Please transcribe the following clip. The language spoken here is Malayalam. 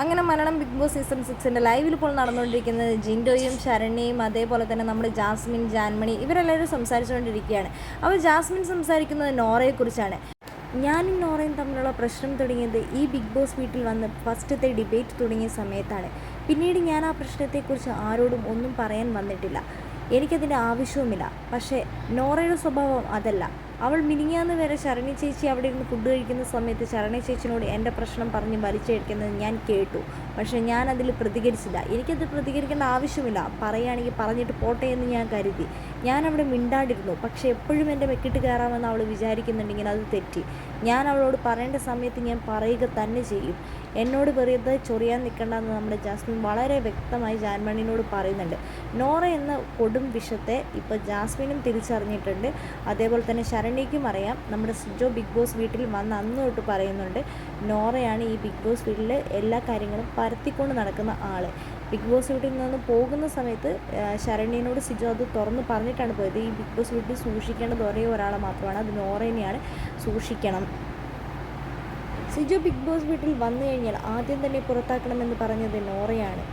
അങ്ങനെ മലയാളം ബിഗ് ബോസ് സീസൺ സിക്സിന്റെ ലൈവിൽ ഇപ്പോൾ നടന്നുകൊണ്ടിരിക്കുന്നത് ജിൻഡോയും ശരണ്യയും അതേപോലെ തന്നെ നമ്മുടെ ജാസ്മിൻ ജാൻമണി ഇവരെല്ലാവരും സംസാരിച്ചുകൊണ്ടിരിക്കുകയാണ്. അപ്പോൾ ജാസ്മിൻ സംസാരിക്കുന്നത് നോറയെക്കുറിച്ചാണ് ഞാനും നോറയും തമ്മിലുള്ള പ്രശ്നം തുടങ്ങിയത് ഈ ബിഗ് ബോസ് വീട്ടിൽ വന്ന് ഫസ്റ്റത്തെ ഡിബേറ്റ് തുടങ്ങിയ സമയത്താണ്. പിന്നീട് ഞാൻ ആ പ്രശ്നത്തെക്കുറിച്ച് ആരോടും ഒന്നും പറയാൻ വന്നിട്ടില്ല. എനിക്കതിന്റെ ആവശ്യവുമില്ല. പക്ഷേ നോറയുടെ സ്വഭാവം അതല്ല. അവൾ മിനിങ്ങാന്ന് വരെ ശരണി ചേച്ചി അവിടെ ഇരുന്ന് ഫുഡ് കഴിക്കുന്ന സമയത്ത് ശരണി ചേച്ചിനോട് എന്റെ പ്രശ്നം പറഞ്ഞ് മരിച്ചേക്കുന്നത് ഞാൻ കേട്ടു. പക്ഷേ ഞാൻ അതിൽ പ്രതികരിച്ചില്ല. എനിക്കത് പ്രതികരിക്കേണ്ട ആവശ്യമില്ല. പറയുകയാണെങ്കിൽ പറഞ്ഞിട്ട് പോട്ടെ എന്ന് ഞാൻ കരുതി. ഞാൻ അവിടെ മിണ്ടാണ്ടിരുന്നു. പക്ഷേ എപ്പോഴും എന്റെ മെക്കിട്ട് കയറാമെന്ന് അവൾ വിചാരിക്കുന്നുണ്ടെങ്കിൽ അത് തെറ്റി. ഞാൻ അവളോട് പറയേണ്ട സമയത്ത് ഞാൻ പറയുക തന്നെ ചെയ്യും. എന്നോട് വെറുതെ ചൊറിയാൻ നിൽക്കണ്ടെന്ന് നമ്മുടെ ജാസ്മിൻ വളരെ വ്യക്തമായി ജാൻമണിനോട് പറയുന്നുണ്ട്. നോറ എന്ന കൊടും വിഷത്തെ ഇപ്പോൾ ജാസ്മിനും തിരിച്ചറിഞ്ഞിട്ടുണ്ട്. അതേപോലെ തന്നെ ശരണ്യയ്ക്കും അറിയാം. നമ്മുടെ സിജോ ബിഗ് ബോസ് വീട്ടിൽ വന്ന് അന്ന് തൊട്ട് പറയുന്നുണ്ട് നോറയാണ് ഈ ബിഗ് ബോസ് വീട്ടിൽ എല്ലാ കാര്യങ്ങളും പരത്തിക്കൊണ്ട് നടക്കുന്ന ആൾ ബിഗ് ബോസ് വീട്ടിൽ നിന്ന് പോകുന്ന സമയത്ത് ശരണ്യനോട് സിജോ അത് തുറന്ന് പറഞ്ഞിട്ടാണ് പോയത്. ഈ ബിഗ് ബോസ് വീട്ടിൽ സൂക്ഷിക്കേണ്ടത് ഒരേ ഒരാളെ മാത്രമാണ്. അത് നോറേനെയാണ് സൂക്ഷിക്കണം. സിജോ ബിഗ് ബോസ് വീട്ടിൽ വന്നു കഴിഞ്ഞാൽ ആദ്യം തന്നെ പുറത്താക്കണമെന്ന് പറഞ്ഞത് നോറയാണ്.